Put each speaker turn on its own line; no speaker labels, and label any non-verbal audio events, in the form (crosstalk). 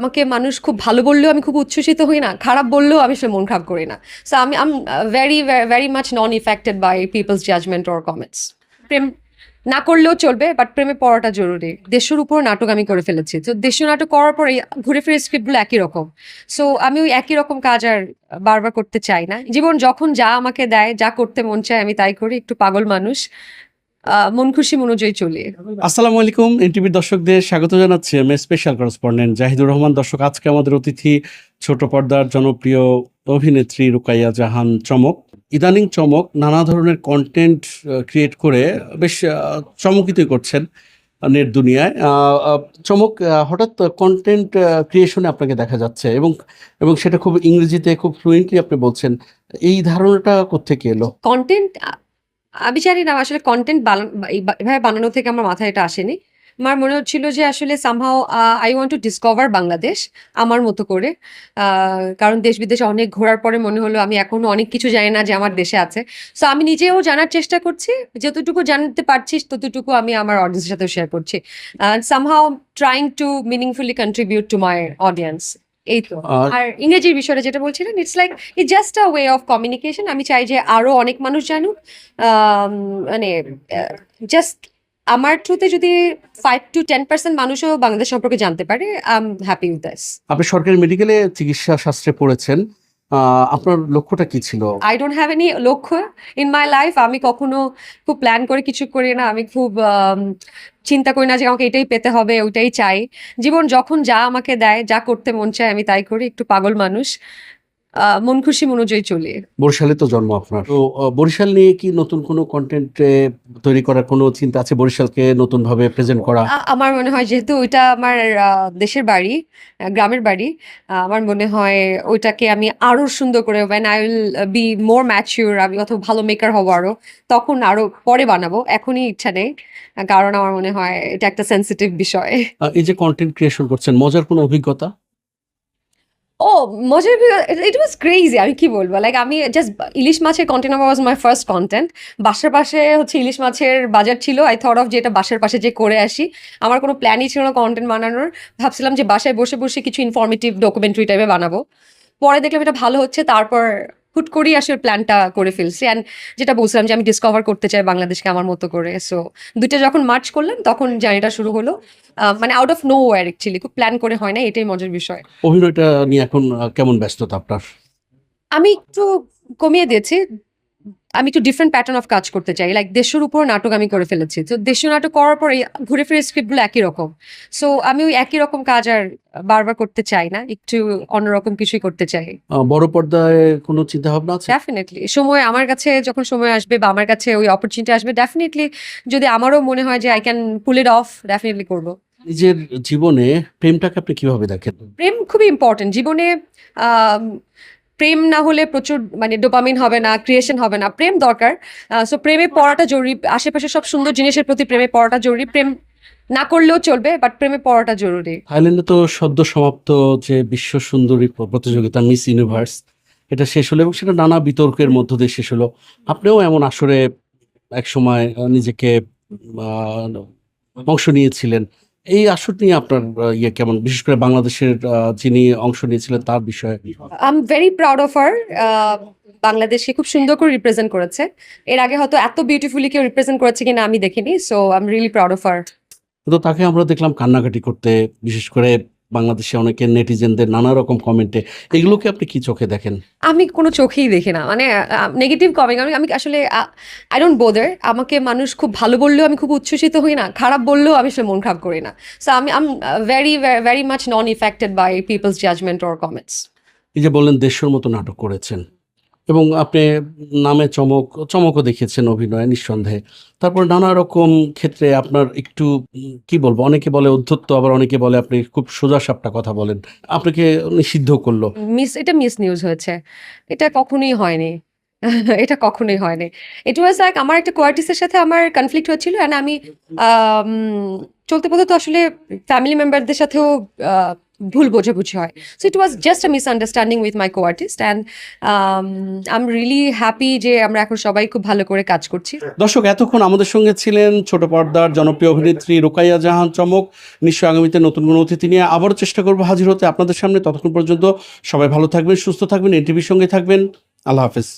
আমাকে মানুষ খুব ভালো বললেও আমি খুব উচ্ছ্বসিত হই না, খারাপ বললেও আমি সে মন খারাপ করি না। সো আমি am very very much non affected by people's judgement or comments প্রেম না করলেও চলবে বাট প্রেমে পড়াটা জরুরি। দেশের উপর নাটক আমি করে ফেলেছি। তো দেশীয় নাটক করার পরে ঘুরে ফিরে স্ক্রিপ্টগুলো একই রকম। সো আমি ওই একই রকম কাজ আর বারবার করতে চাই না। জীবন যখন যা আমাকে দেয়, যা করতে মন চায় আমি তাই করি, একটু পাগল মানুষ। মন খুশি মনোজয়ী চলি।
আসসালামু আলাইকুম এনটিভির দর্শকদের স্বাগত জানাচ্ছি। আমি স্পেশাল করেসপন্ডেন্ট জাহিদুর রহমান। দর্শক আজকে আমাদের অতিথি ছোট পর্দার জনপ্রিয় অভিনেত্রী রুকাইয়া জাহান চমক। ইদানিং চমক নানা ধরনের কন্টেন্ট ক্রিয়েট করে বেশ আহ, চমকিতই করছেন নেট দুনিয়ায়। চমক হঠাৎ কন্টেন্ট ক্রিয়েশনে আপনাকে দেখা যাচ্ছে এবং এবং সেটা খুব ইংরেজিতে খুব ফ্লুয়েন্টলি আপনি বলছেন। এই ধারণাটা কোত্থেকে এলো?
কন্টেন্ট আমি জানি না আসলে কন্টেন্ট এভাবে বানানো থেকে আমার মাথায় এটা আসেনি। আমার মনে হচ্ছিল যে আসলে somehow I want to discover Bangladesh আমার মতো করে। কারণ দেশ বিদেশে অনেক ঘোরার পরে মনে হলো আমি এখনও অনেক কিছু জানি না যে আমার দেশে আছে। সো আমি নিজেও জানার চেষ্টা করছি। যতটুকু জানতে পারছি, ততটুকু আমি আমার অডিয়েন্সের সাথে শেয়ার করছি। Somehow trying to meaningfully contribute to my audience এই তো।
আর
ইংরেজির বিষয়টা যেটা বলছিলেন it's like it just a way of communication আমি চাই যে আরও অনেক মানুষ জানুক। মানে জাস্ট আমার থ্রুতে যদি ফাইভ টু টেন পার্সেন্ট মানুষও বাংলাদেশ সম্পর্কে জানতে পারে I am happy with this
আপনি সরকারি মেডিকেলে চিকিৎসা শাস্ত্রে পড়েছেন। আপনার লক্ষ্যটা কি ছিল?
আই ডোন্ট হ্যাভ এনি লক্ষ্য ইন মাই লাইফ আমি কখনো খুব প্ল্যান করে কিছু করি না। আমি খুব চিন্তা করি না যে আমাকে এটাই পেতে হবে, ওইটাই চাই। জীবন যখন যা আমাকে দেয়, যা করতে মন চায়, আমি তাই করি। একটু পাগল মানুষ। মন খুশি মনোজয়ী চলে।
বরিশালে তো জন্ম আপনার। তো বরিশাল নিয়ে কি নতুন কোনো কন্টেন্ট তৈরি করার কোনো চিন্তা আছে বরিশালকে নতুন ভাবে প্রেজেন্ট করা
আমার মনে হয় যেহেতু ওইটা আমার দেশের বাড়ি গ্রামের বাড়ি আমার মনে হয় ওইটাকে আমি আরও সুন্দর করে when I will be more mature আমি অত ভালো মেকার হব আরও তখন আরও পরে বানাবো এখনই ইচ্ছা নেই কারণ আমার মনে হয় এটা একটা সেন্সিটিভ বিষয়।
এই যে কন্টেন্ট ক্রিয়েশন করছেন মজার কোনো অভিজ্ঞতা?
ও মজার ইট ওয়াজ ক্রেজি আমি কি বলব? লাইক আমি জাস্ট ইলিশ মাছের content was my first content বাসার পাশে হচ্ছে ইলিশ মাছের বাজার ছিল আই থট অফ যে এটা বাসার পাশে যে করে আসি। আমার কোনো প্ল্যানই ছিল না কন্টেন্ট বানানোর। ভাবছিলাম যে বাসায় বসে বসে কিছু ইনফরমেটিভ ডকুমেন্টারি টাইপে বানাবো। পরে দেখলাম এটা ভালো হচ্ছে, তারপর হুট করেই আসলে প্ল্যানটা করে ফেলছি। অ্যান্ড যেটা বলছিলাম যে আমি ডিসকভার করতে চাই বাংলাদেশকে আমার মতো করে। সো দুইটা যখন মার্চ করলাম তখন জার্নিটা শুরু হলো। মানে out of nowhere actually খুব প্ল্যান করে হয় না এটাই মজার বিষয়।
অভিনয়টা নিয়ে এখন কেমন ব্যস্ততা আপনার?
আমি একটু কমিয়ে দিয়েছি। আমি একটু ডিফারেন্ট প্যাটার্ন অফ কাজ করতে চাই। লাইক দেশের উপর নাটক আমি করে ফেলেছি। তো দেশীয় নাটক করার পরে ঘুরে ফিরে স্ক্রিপ্টগুলো একই রকম। সো আমি ওই একই রকম কাজ আর বারবার করতে চাই না। একটু অন্যরকম কিছুই করতে চাই।
বড় পর্দায় কোনো চিন্তা ভাবনা আছে?
ডেফিনেটলি সময় আমার কাছে যখন সময় আসবে বা আমার কাছে ওই অপরচুনিটি আসবে ডেফিনেটলি যদি আমারও মনে হয় যে I can pull it off definitely করব।
নিজের জীবনে প্রেমটাকে আপনি কীভাবে দেখেন?
প্রেম খুবই ইম্পর্টেন্ট জীবনে প্রেম না হলে প্রচুর মানে ডোপামিন হবে না ক্রিয়েশন হবে না। প্রেম দরকার। সো প্রেমে পড়াটা জরুরি। আশেপাশে সব সুন্দর জিনিসের প্রতি প্রেমে পড়াটা জরুরি। প্রেম না করলেও চলবে বাট প্রেমে পড়াটা জরুরি।
থাইল্যান্ডে তো সদ্য সমাপ্ত যে বিশ্ব সুন্দরী প্রতিযোগিতা মিস ইউনিভার্স, এটা শেষ হলো এবং সেটা নানা বিতর্কের মধ্য দিয়ে শেষ হলো। আপনিও এমন আসরে এক সময় নিজেকে অংশ নিয়েছিলেন। এই আসর নিয়ে আপনার ইয়ে কেমন? বিশেষ করে বাংলাদেশের যিনি অংশ নিয়েছিলেন তার বিষয়ে।
I am very proud of আর বাংলাদেশকে খুব সুন্দর করে রিপ্রেজেন্ট করেছে। এর আগে হয়তো এত বিউটিফুলি কেউ রিপ্রেজেন্ট করেছে কিনা আমি দেখিনি so I am really proud of আর
তো তাকে আমরা দেখলাম কান্নাকাটি করতে বিশেষ করে বাংলাদেশে অনেকে নেটিজেনদের নানা রকম কমেন্টে এগুলোকে আপনি কি চোখে দেখেন?
আমি কোনো চোখেই দেখি না। মানে নেগেটিভ কমেন্ট আমি আমি আসলে আই ডোন্ট বোদার আমাকে মানুষ খুব ভালো বললেও আমি খুব উচ্ছ্বসিত হই না। খারাপ বললেও আমি আসলে মন খারাপ করি না। সো আমি am very very much non affected by people's judgement or comments
এই যে বললেন দেশের মতো নাটক করেছেন। এবং আপনি নামে চমক, চমকও দেখিয়েছেন অভিনয় নিঃসন্দেহে। তারপর নানা রকম ক্ষেত্রে আপনার একটু কি বলব, অনেকে বলে অধ্যত্ত, আবার অনেকে বলে আপনি খুব সোজা সাপটা কথা বলেন। আপনাকে নিষিদ্ধ করল।
মিস, এটা মিস নিউজ হয়েছে। এটা কখনোই হয়নি। (laughs) এটা কখনোই হয়নি। ইট ওয়াজ লাইক আমার একটা কোয়ার্টিসের সাথে আমার কনফ্লিক্ট হচ্ছিল অ্যান্ড আমি চলতে পথে তো আসলে ফ্যামিলি মেম্বারদের সাথেও ভুল বোঝাবুঝি হয়। So it was just a misunderstanding with my co artist and I am really happy যে আমরা এখন সবাই খুব ভালো করে কাজ করছি।
দর্শক, এতক্ষণ আমাদের সঙ্গে ছিলেন ছোট পর্দার জনপ্রিয় অভিনেত্রী রোকাইয়া জাহান চমক। নিশ্চয় আগামীতে নতুন কোনো অতিথি নিয়ে আবারও চেষ্টা করব হাজির হতে। আপনাদের সামনে ততক্ষণ পর্যন্ত সবাই ভালো থাকবেন, সুস্থ থাকবেন, এনটিভির সঙ্গে থাকবেন। আল্লাহ হাফেজ।